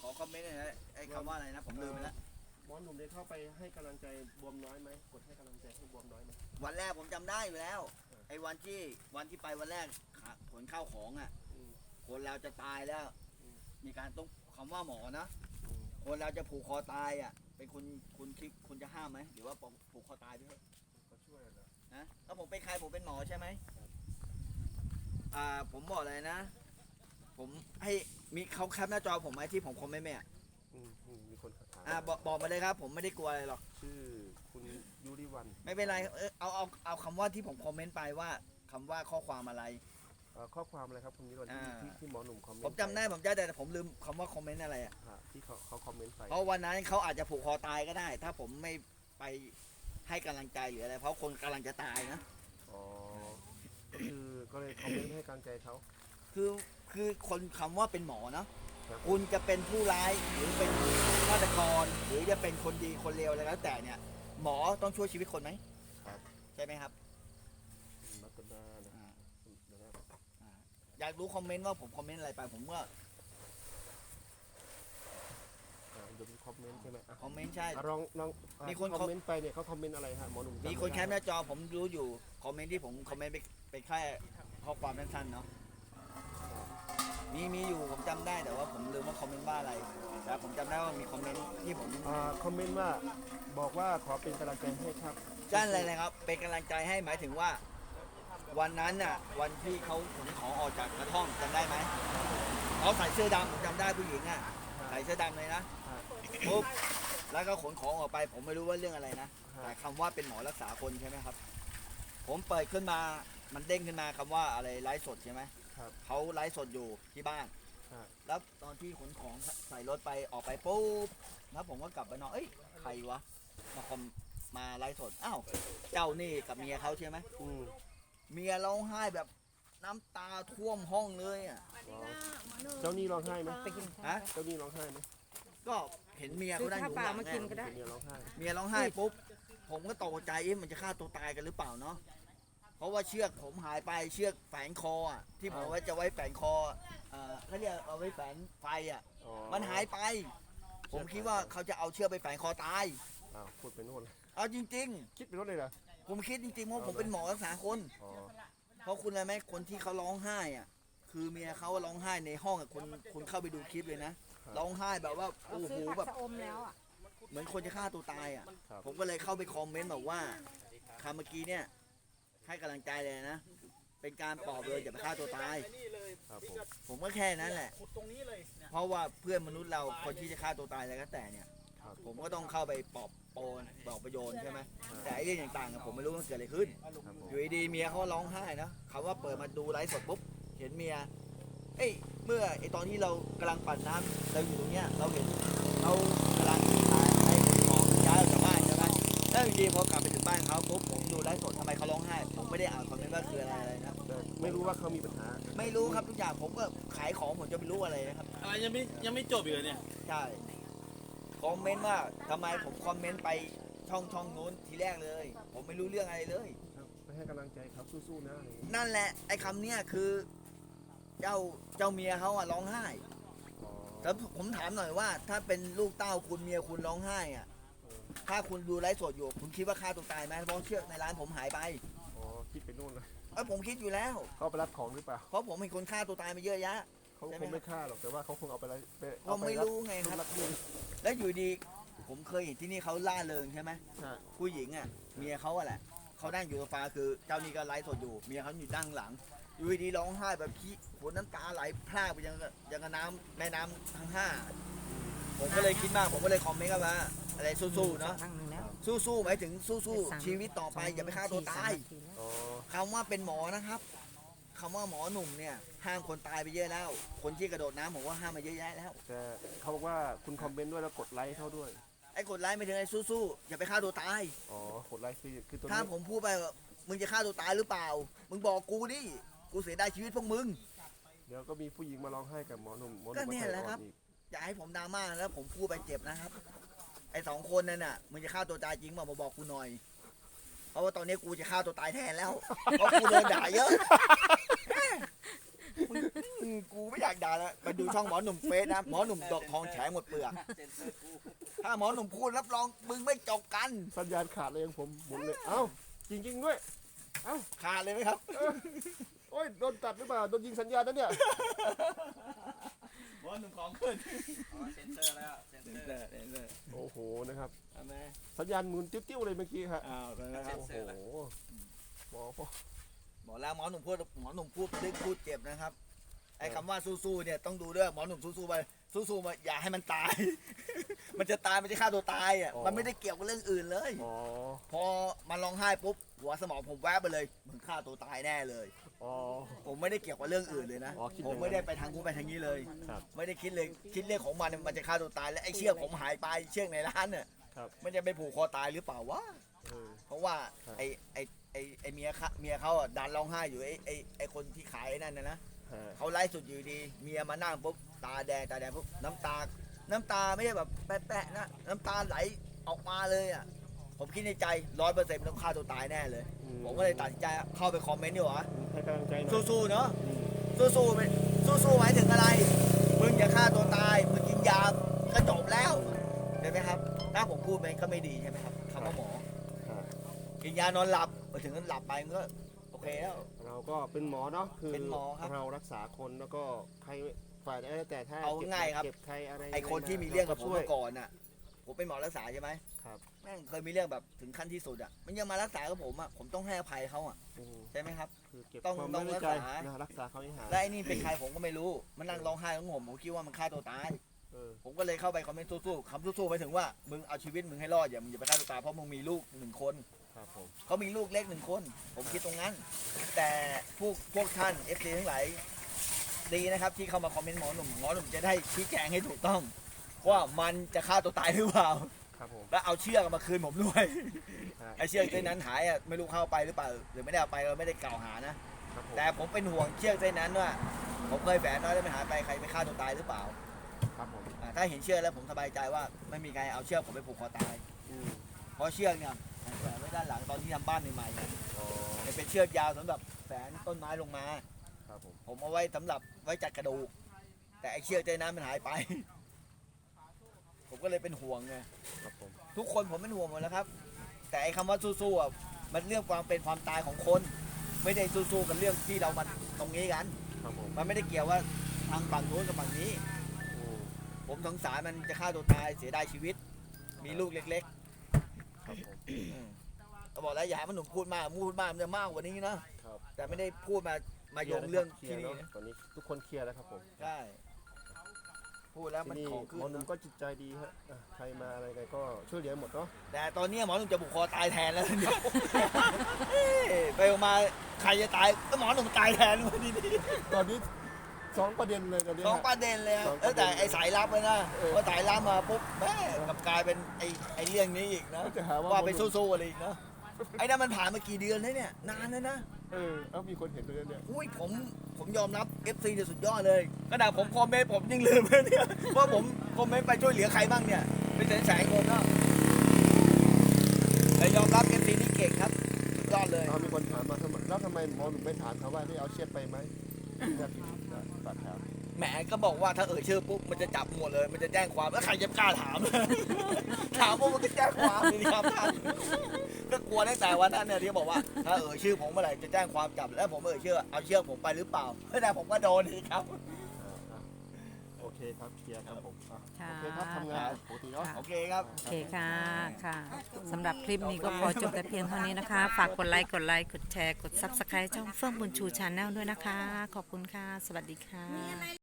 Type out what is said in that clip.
ขอคอมเมนต์หน่อยนะไอ้คำว่าอะไรนะ ผมลืมไปแล้วหมอหนุ่มได้เข้าไปให้กำลังใจบวมน้อยไหมกดให้กำลังใจให้บวมน้อยไหมวันแรกผมจำได้อยู่แล้ว ไอ้วันที่วันที่ไปวันแรกขาขนข้าวของอะ อืม คนเราจะตายแล้ว อืม มีการต้องคำว่าหมอนะ อืมคนเราจะผูกคอตายอะ เป็นคุณคุณคิดคุณจะห้ามไหมหรือว่าผูกคอตายไปเถอะก็ช่วยเหรอ นะแล้วผมเป็นใครผมเป็นหมอใช่ไหมครับอ่าผมบอกเลยนะ ผมให้มีเขาแคปหน้าจอผมไหมที่ผมคอมเมนต์ไหมอะอืมอืมมีคนถามอ่าบอกบอกมาเลยครับ ผมไม่ได้กลัวอะไรหรอก ชื่อคุณยูริวันไม่เป็นไรเออเอาเอาเอาคำว่าที่ผมคอมเมนต์ไปว่าคำว่าข้อความอะไร เอ่อข้อความอะไรครับคุณยูริวันที่อ่า ที่ที่หมอหนุ่มคอมเมนต์ผมจำได้ผมจำได้แต่ผมลืมคำว่าคอมเมนต์อะไรอะฮะที่เขาเขาคอมเมนต์ไปเพราะวันนั้นเขาอาจจะผูกคอตายก็ได้ ถ้าผมไม่ไปให้กำลังใจหรืออะไร เพราะคนกำลังจะตายนะ อ๋อก็คือก็เลยคอมเมนต์ให้กำลังใจเขา คือคือคนคำว่าเป็นหมอเนาะครับ คุณจะเป็นผู้ร้ายหรือเป็นฆาตกร หรือจะเป็นคนดีคนเลวอะไรแล้วแต่เนี่ย หมอต้องช่วยชีวิตคนไหมครับใช่ไหมครับมัตนานะอ่าเดี๋ยวนะอ่าอยากรู้คอมเมนต์ว่าผมคอมเมนต์อะไรไปผมก็อ่าเดี๋ยวมีคอมเมนต์ใช่ไหมอะคอมเมนต์ใช่ อะลองลองอะมีคนคอมเมนต์ไปเนี่ยเขาคอมเมนต์อะไรฮะหมอหนุ่มจำมีคนไได้แคปหน้าจอผมรู้อยู่คอมเมนต์ที่ผมคอมเมนต์ไปไปแค่ข้อความสั้นๆเนาะ มีมีอยู่ผมจำได้แต่ว่าผมลืมว่าคอมเมนต์ว่าอะไรแต่ผมจำได้ว่ามีคอมเมนต์ที่ผมอ่าคอมเมนต์ว่าบอกว่าขอเป็นกำลังใจให้ครับจ้านอะไรนะครับ เป็นกำลังใจให้หมายถึงว่า วันนั้นน่ะ วันที่เขาขนของออกจากกระท่อมจำได้ไหมเขาใส่เสื้อดำผมจำได้ผู้หญิงอะใส่เสื้อดำเลยนะฮะปุ๊บแล้วก็ขนของออกไป ผมไม่รู้ว่าเรื่องอะไรนะฮะแต่คำว่าเป็นหมอรักษาคนใช่ไหมครับ ผมเปิดขึ้นมามันเด้งขึ้นมาคำว่าอะไรไลฟ์สดใช่ไหม ครับ เขาไลฟ์สดอยู่ที่บ้าน ฮะ แล้วตอนที่ขนของใส่รถไปออกไปปุ๊บแล้วผมก็กลับไปนอน เอ้ยใครวะ มาคอมมาไลฟ์สด อ้าว เจ้านี่กับเมียเขาใช่ไหม อืมเมียร้องไห้แบบน้ำตาท่วมห้องเลยอะ อ๋อเจ้าหนี้ร้องไห้ไหมไปกินฮะ เจ้าหนี้ร้องไห้ไหมก็เห็นเมียเขาได้อยู่ข้างหลังซื้อข้าวเปล่ามากินไงก็ได้เมียร้องไห้ เมียร้องไห้ปุ๊บ ผมก็ตกใจเอ๊ะมันจะฆ่าตัวตายกันหรือเปล่าเนาะเพ ราะว่าเชือกผมหายไปเชือกแฝงคออะที่ผมไว้จะไว้แฝงคอเอ่อเขาเรียกเอาไว้แฝงไฟอะ อ๋อมันหายไป ผมคิดว่าเขาจะเอาเชือกไปแฝงคอตาย อ้าวพูดไปโน่นเลยเอาจริง คิดไปโน่นเลยเหรอๆผมคิดจริงๆเพราะผมเป็นหมอรักษาคน อ๋อเพราะคุณอะไรไหมคนที่เขาร้องไห้อะ คือเมียเขาร้องไห้ในห้องอะคุณคุณเข้าไปดูคลิปเลยนะร้องไห้แบบว่าเราโอ้โหซื้อผักแบบ ชะอมแล้วอะเหมือนคนจะฆ่าตัวตายอะ ครับผมก็เลยเข้าไปคอมเมนต์บอกว่าคำเมื่อกี้เนี่ย ให้กำลังใจเลยนะ เป็นการปลอบเลยอย่าไปฆ่าตัวตายครับผม ผมก็แค่นั้นแหละเพราะว่าเพื่อนมนุษย์เราคนที่จะฆ่าตัวตายอะไรก็แต่เนี่ย ครับผมก็ต้องเข้าไปปลอบโปนบอกประโยชน์ใช่ไหมแต่ไอ้เรื่องต่างๆอะผมไม่รู้มันเกิดอะไรขึ้น ครับผม อยู่ดีๆเมียเขาร้องไห้นะคำว่าเปิดมาดูไลฟ์สดปุ๊บ เห็นเมีย เอ้ย เมื่อไอตอนที่เรากำลังปั่นน้ำเราอยู่ตรงเนี้ย เราเห็นเขากำลัง แล้วอยู่ดีพอกลับไปถึงบ้านเขาปุ๊บผมดูไลฟ์สดทำไมเขาร้องไห้ผมไม่ได้อ่านคอมเมนต์ว่าคืออะไรอะไรนะแต่ไม่รู้ว่าเขามีปัญหา ไม่รู้ครับทุกอย่างผมก็ขายของผมจะไม่รู้อะไรนะครับอะไรยังไม่ยังไม่จบอีกเลยเนี่ยใช่คอมเมนต์ว่าทำไมผมคอมเมนต์ไปช่องช่องนู้นทีแรกเลย ผมไม่รู้เรื่องอะไรเลยครับไปให้กำลังใจเขาสู้ๆนะอะไรอย่างงี้นั่นแหละไอ้คำเนี้ยคือ เจ้าเจ้าเมียเขาอะร้องไห้อ๋อ แล้วผมถามหน่อยว่า ถ้าเป็นลูกเต้าคุณเมียคุณร้องไห้อะเออ ถ้าคุณดูไลฟ์สดอยู่ คุณคิดว่าฆ่าตัวตายไหมเพราะเชือกในร้านผมหายไปอ๋อคิดไปโน่นเลยเอ้ยผมคิดอยู่แล้ว เขาไปรับของหรือเปล่าเพราะผมเห็นคนฆ่าตัวตายมาเยอะแยะ เขาใช่ไหมคงไม่ฆ่าหรอกแต่ว่าเขาคงเอาไปอะไรไปผเอามไปไม่รับรู้ไงครับรับเงินแล้วอยู่ดี ผมเคยเห็นที่นี่เขาล่าเริงใช่ไหมใช่ผู้หญิงอะเมียเขาอะแหละเขานั่งอยู่โซฟาคือเจ้านี่ก็ไลฟ์สดอยู่เมียเขาอยู่ด้านหลัง อยู่ดีๆร้องไห้แบบขี้หัวน้ำตาไหลพรากไปยังกับยังกับน้ำแม่น้ำทั้งห้า ผมก็เลยคิดมาก ผมก็เลยคอมเมนต์กันว่าอะไรสู้ๆเนาะ ครั้งหนึ่งแล้ว สู้ๆหมายถึงสู้ๆชีวิตต่อไปอย่าไปฆ่าตัวตาย อ๋อคำว่าเป็นหมอนะครับคำว่าหมอหนุ่มเนี่ย ห้ามคนตายไปเยอะแล้ว คนที่กระโดดน้ำผมว่าห้ามมาเยอะแยะแล้ว แต่เขาบอกว่าคุณคอมเมนต์ด้วยแล้วกดไลค์เขาด้วย ไอ้กดไลค์ไม่ถึงไอ้สู้ๆอย่าไปฆ่าตัวตาย อ๋อ กดไลค์คือคือตัวถ้านี้ผมพูดไปว่ามึงจะฆ่าตัวตายหรือเปล่า มึงบอกกูดิ กูเสียดายชีวิตพวกมึง เดี๋ยวก็มีผู้หญิงมาร้องไห้กับหมอหนุ่มหมอหก็นุ่มเนี่ยแหละครับมาใส่ออดอีก อย่าให้ผมดราม่าแล้วผมพูดไปเจ็บนะครับ ไอ้สองคนนั่นน่ะมึงจะฆ่าตัวตายจริงเปล่ามาบอกกูหน่อย เพราะว่าตอนนี้กูจะฆ่าตัวตายแทนแล้ว เพราะกูโดนด่าเยอะมึงกูไม่อยากด่าแล้วมาดูช่องหมอหนุ่มเฟสนะหมอหนุ่มดอกทองแฉหมดเปลือกถ้าหมอหนุ่มพูดรับรองมึงไม่จบกัน สัญญาณขาดเลยยังผมหมุนเลย เอ้า จริง ๆ ด้วยขาดเลยไหมครับ โอ้ย โดนตัดหรือเปล่า โดนยิงสัญญาณนะเนี่ย หมอหนุ่มของขึ้นเซนเซอร์แล้วเซนเซอร์เห็นเลยโอ้โหนะครับทำไมสัญญาณหมุนติ้วๆเลยเมื่อกี้ครับอ้าวเป็นไงครับ โอ้โหหมอพ่อบอกแล้วหมอหนุ่มพูดหมอหนุ่มพูดลึกพูดเจ็บนะครับ ไอ้คำว่าสู้ๆเนี่ยต้องดูด้วยหมอหนุ่มสู้ๆไปสู้ๆมาอย่าให้มันตาย มันจะตายมันจะฆ่าตัวตายอะมันไม่ได้เกี่ยวกับเรื่องอื่นเลย อ๋อพอมันร้องไห้ปุ๊บหัวสมองผมแวบไปเลยมึงฆ่าตัวตายแน่เลย อ๋อ ผมไม่ได้เกี่ยวกับเรื่องอื่นเลยนะ อ๋อคิดอผย่างนั้นมไม่ได้ไปทางกูไปทางนี้เลย ครับไม่ได้คิดเลย คิดเรื่องของมันมันจะฆ่าตัวตาย และไอ้เชือกผมหายไปเชือกในร้านเนี่ยครับ มันจะไปผูกคอตายหรือเปล่าวะ เออ เพราะว่าครับ ไอ้ไอ้ไอ้ไอ้เมียเขาเมียเขาอะดันร้องไห้อยู่ไอ้ไอ้ไอ้คนที่ขายนั่นนะนะฮะเขาไล่สุดอยู่ดี เมียมานั่งปุ๊บตาแดงตาแดงปุ๊บน้ำตา น้ำตาไม่ใช่แบบแปะๆนะ น้ำตาไหลออกมาเลยอะ ผมคิดในใจร้อยเปอร์เซ็นต์ต้องฆ่าตัวตายแน่เลย อืผมก็เลยตัดสินใจเข้าไปคอมเมนต์ดีกว่าให้กำลังใจหน่อยสู้ๆเนาะอืมสู้ๆเป็นสู้ๆหมายถึงอะไร มึงอย่าฆ่าตัวตายมึงกินยาก็จบแล้วใช่ไหมครับถ้าผมพูดไปก็ไม่ดีใช่ไหมครับคำว่าหมอฮะกินยานอนหลับไปถึงนั้นหลับไปมันก็โอเคแล้ว เราก็เป็นหมอเนาะคือเป็นหมอครับเรารักษาคนแล้วก็ใครฝ่ายใดแต่ถ้าเอาง่ายครับ เจ็บใครอะไรไอคนที่มีเรื่องกับผมช่วยเมื่อก่อนน่ะ ผมเป็นหมอรักษาใช่ไหมครับ แม่งเคยมีเรื่องแบบถึงขั้นที่สุดอะ มันยังมารักษากับผมอะ ผมต้องให้อภัยเขาอะอืมใช่ไหมครับ คือเก็บต้องความต้องไว้ในใจรักษา นะรักษาเขาให้หายและไอ้นี่เป็นใครผมก็ไม่รู้ มันนั่งร้องไห้ของผมผมคิดว่ามันฆ่าตัวตาย เออผมก็เลยเข้าไปคอมเมนต์สู้ๆคำสู้ๆไปถึงว่า มึงเอาชีวิตมึงให้รอดอย่ามึงอย่าไปฆ่าตัวตายเพราะมึงมีลูกหนึ่งคน ครับผม เขามีลูกเล็กหนึ่งคน ผมคิดตรงนั้น แต่พวกพวกท่านเอฟซีทั้งหลายดีนะครับ ที่เข้ามาคอมเมนต์หมอหนุ่มหมอหนุ่มจะได้ชี้แจงให้ถูกต้อง ว่ามันจะฆ่าตัวตายหรือเปล่า ครับผม แล้วเอาเชือกมาคืนผมด้วยฮะไอเชือกเส้นนั้นหายอะไม่รู้เข้าไปหรือเปล่า หรือไม่ได้เอาไปเราไม่ได้กล่าวหานะ ครับผมแต่ผมเป็นห่วงเชือกเส้นนั้นว่า ผมเคยแฝงน้อยแล้วมันหายไปใครไปฆ่าตัวตายหรือเปล่าครับผมอ่าถ้าเห็นเชือกแล้วผมสบายใจว่าไม่มีใครเอาเชือกผมไปผูกคอตาย อืมเพราะเชือกเนี่ยแฝงไว้ด้านหลังตอนที่ทำบ้านใหม่ๆเนี่ยอ๋อมันเป็นเชือกยาวสำหรับแฝงต้นไม้ลงมา ครับผมผมเอาไว้สำหรับไว้จัดกระดูกแต่ไอเชือกใจน้ำมันหายไป ผมก็เลยเป็นห่วงไงครับผมทุกคนผมเป็นห่วงหมดแล้วครับ แต่ไอคำว่าสู้ๆอะมันเรื่องความเป็นความตายของคน ไม่ได้สู้ๆกับเรื่องที่เรามาตรงนี้กัน ครับผมมันไม่ได้เกี่ยวว่าทางฝั่งนู้นกับฝั่งนี้อืมผมสงสารมันจะฆ่าตัวตายเสียดายชีวิต มีลูกเล็กครับผมๆอืมก็บอกแล้วอย่าให้มันหนุ่มพูดมากพูดมากมันจะมากกว่านี้นะครับ แต่ไม่ได้พูดมามาโยงเรื่องเคลีที่ยร์นี่เนาะนะตอนนี้ทุกคนเคลียร์แล้วครับผม ใช่ พูดแล้วที่มันนี่ของขึ้นหมอหนุ่มนะก็จิตใจดีฮะอะใครมาอะไรกันก็ช่วยเหลือหมดเนาะแต่ตอนนี้หมอหนุ่มจะบุกคอตายแทนแล้วเนี่ยเอ้ยไปออกมาใครจะตายก็หมอหนุ่มตายแทนวันนี้ตอนนี้สองประเด็นเลยตอนนี้สองฮะ ประเด็นเลยอะสองประเด็นแล้วแต่ไอ้สายลับเลยนะเออ พอสายลับมาปุ๊บแม่กลับกลายเป็นไอ้ไอ้เรื่องนี้อีกนะก็จะหาว่าว่าไปหมอหนุ่มสู้ๆอะไรอีกเนาะ ไอ้นั่นมันผ่านมากี่เดือนแล้วเนี่ย นานแล้วนะ เออเอ้ามีคนเห็นตัวนี้เนี่ยอุ้ยผมผมยอมรับ FC เนี่ยสุดยอดเลยขนาดผมคอมเมนต์ผมยังลืมเลยเนี่ยว่าผมคอมเมนต์ไปช่วยเหลือใครบ้างเนี่ยเป็นแสนๆคนเนาะแต่ยอมรับ FC นี่เก่งครับสุดยอดเลย เอามีคนถามมาทำไมแล้วทำไมหมอหนุ่มไม่ถามเขาว่าได้เอาเชือกไปไหมจะผิดบาดแผล แหมก็บอกว่าถ้าเอ่ยชื่อปุ๊บมันจะจับหมดเลย มันจะแจ้งความแล้วใครจะกล้าถาม ถามปุ๊บมันก็แจ้งความเลยครับท่านก็กลัวตั้งแต่วันนั้นเนี่ยที่บอกว่า ถ้าเอ่ยชื่อผมเมื่อไหร่จะแจ้งความจับแล้วผมเอ่ยชื่อเอาเชือกผมไปหรือเปล่าแต่ผมก็โดนอีกครับอ่าอะโอเคครับเคลียร์ครับผมอะค่ะ โอเคครับทำงานปกติเนาะ โอเคครับ โอเคค่ะค่ะสำหรับคลิปนี้ก็ขอจบแต่เพียงเท่านี้นะคะ ฝากกดไลค์ กดไลค์ กดแชร์ กด Subscribe ช่องเฟื่องบุญชูชาแนลด้วยนะคะ ขอบคุณค่ะ สวัสดีค่ะ